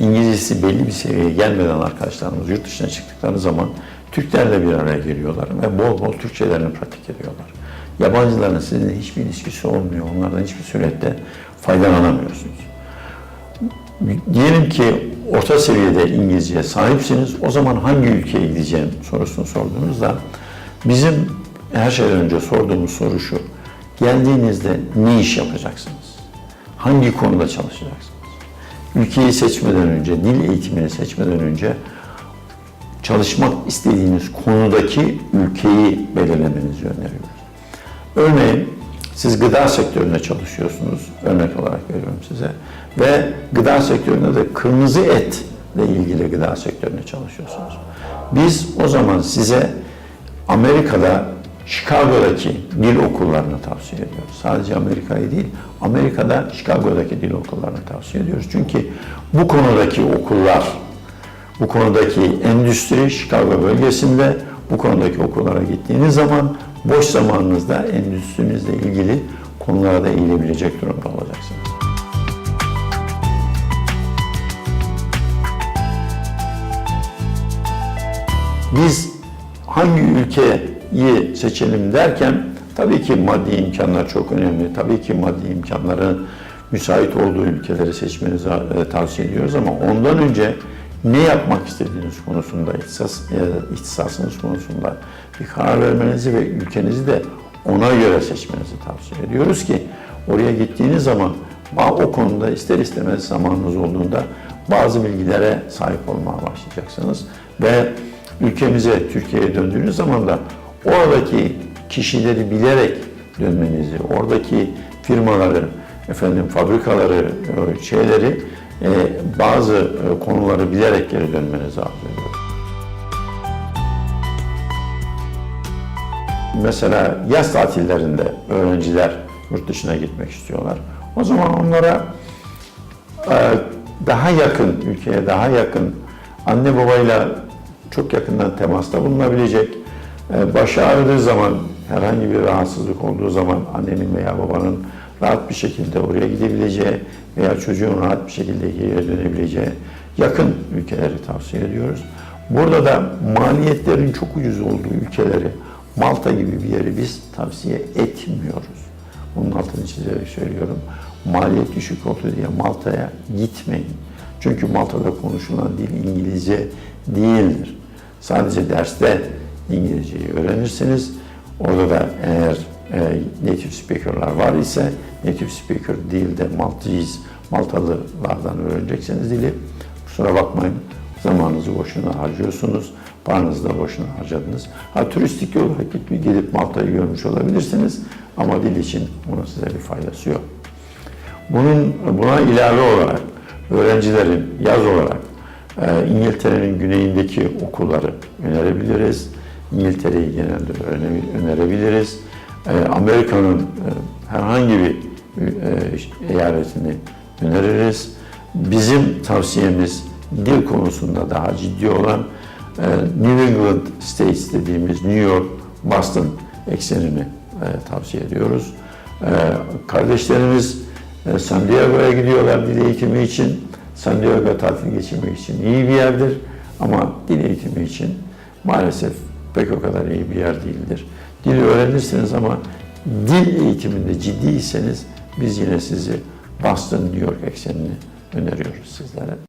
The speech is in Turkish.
İngilizcesi belli bir seviyeye gelmeden arkadaşlarımız yurt dışına çıktıkları zaman Türklerle bir araya geliyorlar ve bol bol Türkçelerini pratik ediyorlar. Yabancıların sizinle hiçbir ilişkisi olmuyor. Onlardan hiçbir surette faydalanamıyorsunuz. Diyelim ki orta seviyede İngilizceye sahipsiniz. O zaman hangi ülkeye gideceğim sorusunu sorduğunuzda bizim her şeyden önce sorduğumuz soru şu. Geldiğinizde ne iş yapacaksınız? Hangi konuda çalışacaksınız? Ülkeyi seçmeden önce, dil eğitimini seçmeden önce çalışmak istediğiniz konudaki ülkeyi belirlemenizi öneriyoruz. Örneğin siz gıda sektöründe çalışıyorsunuz, örnek olarak veriyorum size. Ve gıda sektöründe de kırmızı etle ilgili gıda sektöründe çalışıyorsunuz. Biz o zaman size Amerika'da Chicago'daki dil okullarını tavsiye ediyoruz. Sadece Amerika'yı değil, Amerika'da Chicago'daki dil okullarını tavsiye ediyoruz. Çünkü bu konudaki okullar, bu konudaki endüstri Chicago bölgesinde bu konudaki okullara gittiğiniz zaman boş zamanınızda endüstrinizle ilgili konulara da eğilebilecek durumda olacaksınız. Biz hangi ülkeyi seçelim derken tabii ki maddi imkanlar çok önemli. Tabii ki maddi imkanların müsait olduğu ülkeleri seçmenizi e, tavsiye ediyoruz ama ondan önce ne yapmak istediğiniz konusunda, ihtisas, e, ihtisasınız konusunda bir karar vermenizi ve ülkenizi de ona göre seçmenizi tavsiye ediyoruz ki oraya gittiğiniz zaman o konuda ister istemez zamanınız olduğunda bazı bilgilere sahip olmaya başlayacaksınız ve ülkemize, Türkiye'ye döndüğünüz zaman da oradaki kişileri bilerek dönmenizi, oradaki firmaları, efendim fabrikaları, e, şeyleri, e, bazı e, konuları bilerek geri dönmenizi arzu. Mesela yaz tatillerinde öğrenciler yurt dışına gitmek istiyorlar. O zaman onlara daha yakın, ülkeye daha yakın anne babayla çok yakından temasta bulunabilecek, başı ağrıdığı zaman, herhangi bir rahatsızlık olduğu zaman annenin veya babanın rahat bir şekilde oraya gidebileceği veya çocuğun rahat bir şekilde geri dönebileceği yakın ülkeleri tavsiye ediyoruz. Burada da maliyetlerin çok ucuz olduğu ülkeleri, Malta gibi bir yeri biz tavsiye etmiyoruz. Bunun altını çizerek söylüyorum. Maliyet düşük oldu diye Malta'ya gitmeyin. Çünkü Malta'da konuşulan dil İngilizce değildir. Sadece derste İngilizceyi öğrenirsiniz. Orada da eğer e, native speaker'lar var ise native speaker değil de Maltese, Maltalılardan öğrenecekseniz dili kusura bakmayın zamanınızı boşuna harcıyorsunuz. Paranızı da boşuna harcadınız. Ha turistik olarak gidip, gidip Malta'yı görmüş olabilirsiniz ama dil için bunun size bir faydası yok. Bunun buna ilave olarak öğrencilerin yaz olarak e, İngiltere'nin güneyindeki okulları önerebiliriz. İngiltere'yi genelde önerebiliriz. E, Amerika'nın e, herhangi bir eyaletini öneririz. Bizim tavsiyemiz dil konusunda daha ciddi olan New England States dediğimiz New York, Boston eksenini tavsiye ediyoruz. Kardeşlerimiz San Diego'ya gidiyorlar dil eğitimi için. San Diego tatil geçirmek için iyi bir yerdir ama dil eğitimi için maalesef pek o kadar iyi bir yer değildir. Dili öğrenirsiniz ama dil eğitiminde ciddiyseniz biz yine sizi Boston, New York eksenini öneriyoruz sizlere.